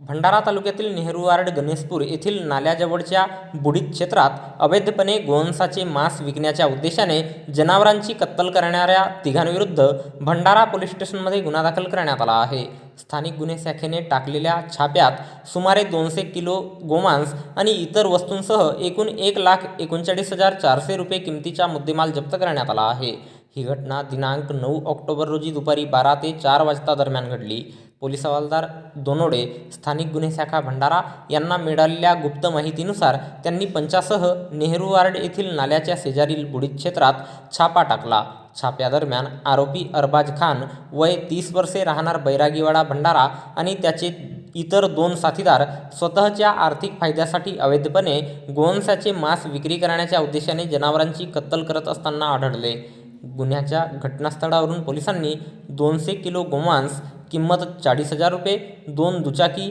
भंडारा तालुक्यातील नेहरूवार्ड गणेशपूर येथील नाल्याजवळच्या बुडीत क्षेत्रात अवैधपणे गोवंसाचे मांस विकण्याच्या उद्देशाने जनावरांची कत्तल करणाऱ्या तिघांविरुद्ध भंडारा पोलीस स्टेशनमध्ये गुन्हा दाखल करण्यात आला आहे. स्थानिक गुन्हे शाखेने टाकलेल्या छाप्यात सुमारे दोनशे किलो गोमांस आणि इतर वस्तूंसह एकूण एक लाख एकोणचाळीस हजार चारशे रुपये किमतीचा मुद्देमाल जप्त करण्यात आला आहे. ही घटना दिनांक नऊ ऑक्टोबर रोजी दुपारी बारा ते चार वाजता दरम्यान घडली. पोलीस हवालदार दोनोडे स्थानिक गुन्हे शाखा भंडारा यांना मिळालेल्या गुप्त माहितीनुसार त्यांनी पंचासह नेहरू वार्ड येथील नाल्याच्या शेजारील बुडीत क्षेत्रात छापा टाकला. छाप्यादरम्यान आरोपी अरबाज खान वय तीस वर्षे राहणार बैरागीवाडा भंडारा आणि त्याचे इतर दोन साथीदार स्वतःच्या आर्थिक फायद्यासाठी अवैधपणे गोवंशाचे मांस विक्री करण्याच्या उद्देशाने जनावरांची कत्तल करत असताना आढळले. गुन्ह्याच्या घटनास्थळावरून पोलिसांनी दोनशे किलो गोमांस किंमत चाळीस हजार रुपये दोन दुचाकी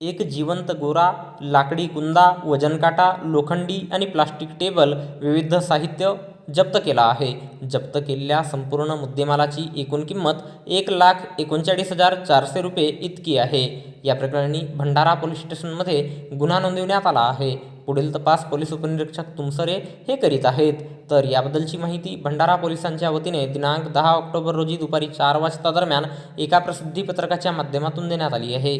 एक जिवंत गोरा लाकडी कुंदा वजनकाटा लोखंडी आणि प्लास्टिक टेबल विविध साहित्य जप्त केला आहे. जप्त केलेल्या संपूर्ण मुद्देमालाची एकूण किंमत एक लाख एकोणचाळीस हजार चारशे रुपये इतकी आहे. या प्रकरणी भंडारा पोलीस स्टेशनमध्ये गुन्हा नोंदवण्यात आला आहे. पुढील तपास पोलीस उपनिरीक्षक तुमसरे हे करीत आहेत. तर याबद्दलची माहिती भंडारा पोलिसांच्या वतीने दिनांक दहा ऑक्टोबर रोजी दुपारी चार वाजता दरम्यान एका प्रसिद्धीपत्रकाच्या माध्यमातून देण्यात आली आहे.